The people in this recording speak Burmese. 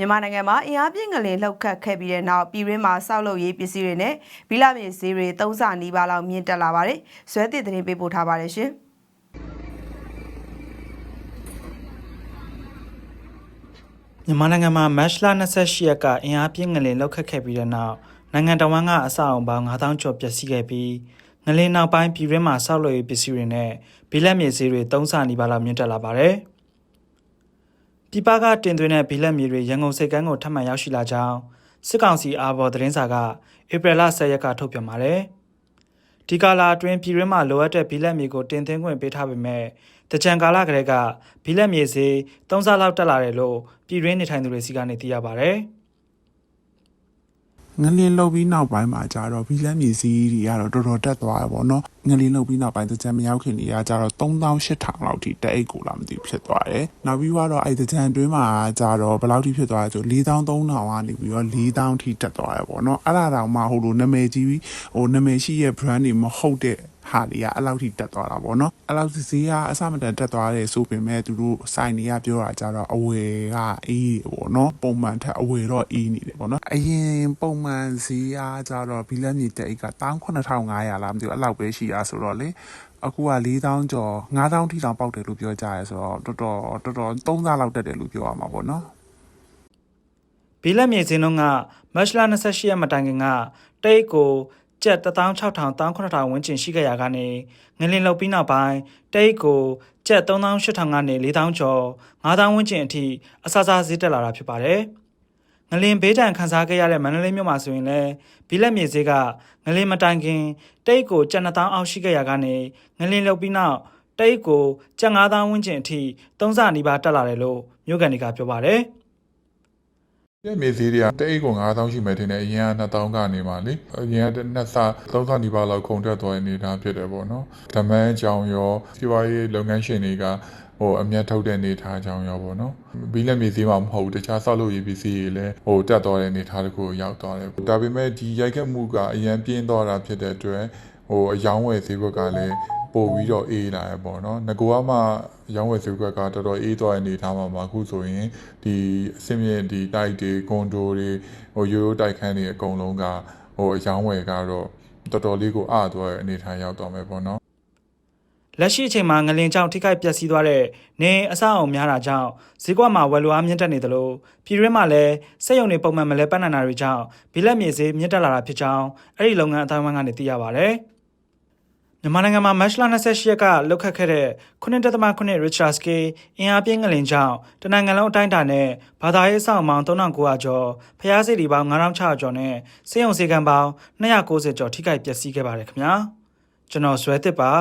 မြန်မာနိုင်ငံမှာအင်အားပြင်းငလင်လှုပ်ခတ်ခဲ့ပြီးတဲ့နောက်ပြည်တွင်းမှာစောက်လုပ်ရေးပစ္စည်းတွေနဲ့ဘီလာမြေဈေးတွေသုံးဆနီးပါးလောက်မြင့်တက်လာပါတယ်။ဇွဲသစ်သတင်းပေးပို့ထားပါတယ်ရှင်။မြန်မာနိုင်ငံမှာမတ်လ28ရက်ကအင်အားပြင်းငလင်လောက်ခတ်ခဲ့ပြီးတဲ့နောက်နိုင်ငံတော်ဝန်ကအဆောက်အုံပေါင်း9000ကျော်ပျက်စီးခဲ့ပြီးငလင်နောက်ပိုင်းပြည်တွင်းမှာဆောက်လုပ်ရေးပစ္စည်းတွေနဲ့ဘီလက်မြေဈေးတွေသုံးဆနီးပါးလောက်မြင့်တက်လာပါတယ်။ ပြည်ပကတင်သွင်းတဲ့ဘီလက်မြေတွေရန်ကုန်စိတ်ကမ်းကိုထပ်မံရောက်ရှိလာကြောင်းစစ်ကောင်စီအားဘော်သတင်းစာကဧပြီလ10ရက်ကထုတ်ပြန်ပါတယ်။ဒီကာလာအတွင်းပြည်တွင်းမှာလိုအပ်တဲ့ဘီလက်မြေကိုတင်သွင်းခွင့်ပေးထားပေမဲ့တကြံကာလကလေးကဘီလက်မြေဈေးသုံးဆလောက်တက်လာတယ်လို့ပြည်တွင်းနေထိုင်သူတွေစီကနေသိရပါဗျ။ ငလင်းလုတ်ပြီးနောက်ပိုင်းမှာကြတော့ဘီလက်မြေစည်းတွေကတော့တော်တော်တက်သွားတယ်ပေါ့နော်ငလင်းလုတ်ပြီးနောက်ပိုင်းတကြံမရောက်ခင်တွေကကြတော့3800လောက်ထိတက်အိတ်ကိုလာမသိဘူးဖြစ်သွားတယ်နောက်ပြီးတော့အဲ့တကြံတွင်းမှာကြတော့ဘယ်လောက်ထိဖြစ်သွားလဲဆို4300ကနေပြီးတော့4000ထိတက်သွားတယ်ပေါ့နော်အဲ့ဒါတောင်မှဟိုလိုနာမည်ကြီးဟိုနာမည်ရှိရဲ့ brand တွေမဟုတ်တဲ့ ဟာတွေကအဲ့လောက်ထိတက်သွားတာပေါ့နော်အဲ့လောက်ဈေးကအစမတန်တက်သွားတယ်ဆိုပေမဲ့သူတို့စိုင်တွေကပြောတာကြတော့အဝယ်ကအေးတယ်ပေါ့နော်ပုံမှန်ထက်အဝယ်တော့အေးနေတယ်ပေါ့နော်အရင်ပုံမှန်ဈေးကကြတော့ဘီလက်မြေတက်အိတ်က18500လားမသိဘူးအဲ့လောက်ပဲရှိတာဆိုတော့လေအခုက4000ကျော်9000ထိတောင်ပေါက်တယ်လို့ပြောကြရဲဆိုတော့တော်တော်တော်တော်3ဆလောက်တက်တယ်လို့ပြောရမှာပေါ့နော်ဘီလက်မြေစင်းလုံးကမတ်လ28ရက်မတိုင်ခင်ကတိတ်ကို ကျပ်16000 18000ဝန်းကျင်ရှိခဲ့ရကနေငလင်လောက်ပြီးနောက်ပိုင်းတိတ်ကိုကျပ်3800ကနေ4000ကျော်9000ဝန်းကျင်အထိအဆအဆဈေးတက်လာတာဖြစ်ပါတယ်။ငလင်ဘေးတံခန်းစားခဲ့ရတဲ့မန္တလေးမြို့မှာဆိုရင်လည်းဘီလက်မြေဈေးကငလင်မတိုင်ခင်တိတ်ကိုကျပ်2000အောက်ရှိခဲ့ရကနေငလင်လောက်ပြီးနောက်တိတ်ကိုကျပ်9000ဝန်းကျင်အထိသုံးဆနီးပါးတက်လာတယ်လို့မြို့ကန်တွေကပြောပါတယ်။ ပြည့်မြေဈေးတွေကတအိတ်ကို9000ရှိမယ်ထင်တယ်အရင်က2000ကနေမှလေအရင်ကနှစ်ဆ3000ဒီပါလောက်ခုန်တက်သွားတဲ့အနေအထားဖြစ်တယ်ပေါ့နော်ဓမ္မန်းကြောင်ရောစီးပွားရေးလုပ်ငန်းရှင်တွေကဟိုအမျက်ထုတ်တဲ့အနေအထားကြောင်ရောပေါ့နော်ဘီလက်မြေဈေးမှာမဟုတ်ဘူးတခြားဆောက်လုပ်ရေးပစ္စည်းတွေလည်းဟိုတက်သွားတဲ့အနေအထားတခုကိုရောက်သွားတယ်ဒါပေမဲ့ဒီရိုက်ခတ်မှုကအရန်ပြင်းသွားတာဖြစ်တဲ့အတွက်ဟိုအယောင်းဝယ်ဈေးဘက်ကလည်း ပို့ပြီးတော့အေးလာရပေါ့နော်ငကောကမှရောင်းဝယ်ဈေးဘက်ကတော်တော်အေးသွားတဲ့အနေအထားမှာမှာအခုဆိုရင်ဒီအစင်းမြင့်ဒီတိုက်တွေကွန်ဒိုတွေဟိုရိုးရိုးတိုက်ခန်းတွေအကုန်လုံးကဟိုအယောင်းဝယ်ကတော့တော်တော်လေးကိုအသွားတဲ့အနေအထားရောက်သွားမယ်ပေါ့နော်လက်ရှိအချိန်မှာငလင်ကြောင့်ထိခိုက်ပျက်စီးသွားတဲ့နေအဆောက်အုံများတာကြောင့်ဈေးကွက်မှာဝယ်လိုအားမြင့်တက်နေသလိုပြည်တွင်းမှာလည်းစက်ရုံတွေပုံမှန်မလဲပတ်နိုင်တာတွေကြောင့်ဘီလက်မြေဈေးမြင့်တက်လာတာဖြစ်ကြောင်းအဲ့ဒီလုပ်ငန်းအတိုင်းအဝန်းကနေသိရပါဗျ။ မြန်မာနိုင်ငံမှာမတ်လ28ရက်ကလှုပ်ခတ်ခဲ့တဲ့9.9 Richter scale အင်အားပြင်းငလင်ကြောင့်တနင်္ဂနွေလုံးအတိုင်းအတာနဲ့ဘာသာရေးအဆောက်အအုံ3900ကျော်ဖျားစီတီပေါင်း9600ကျော်နဲ့စေယုံစေကံပေါင်း290ကျော်ထိခိုက်ပျက်စီးခဲ့ပါတယ်ခင်ဗျာကျွန်တော်ဇွဲသစ်ပါ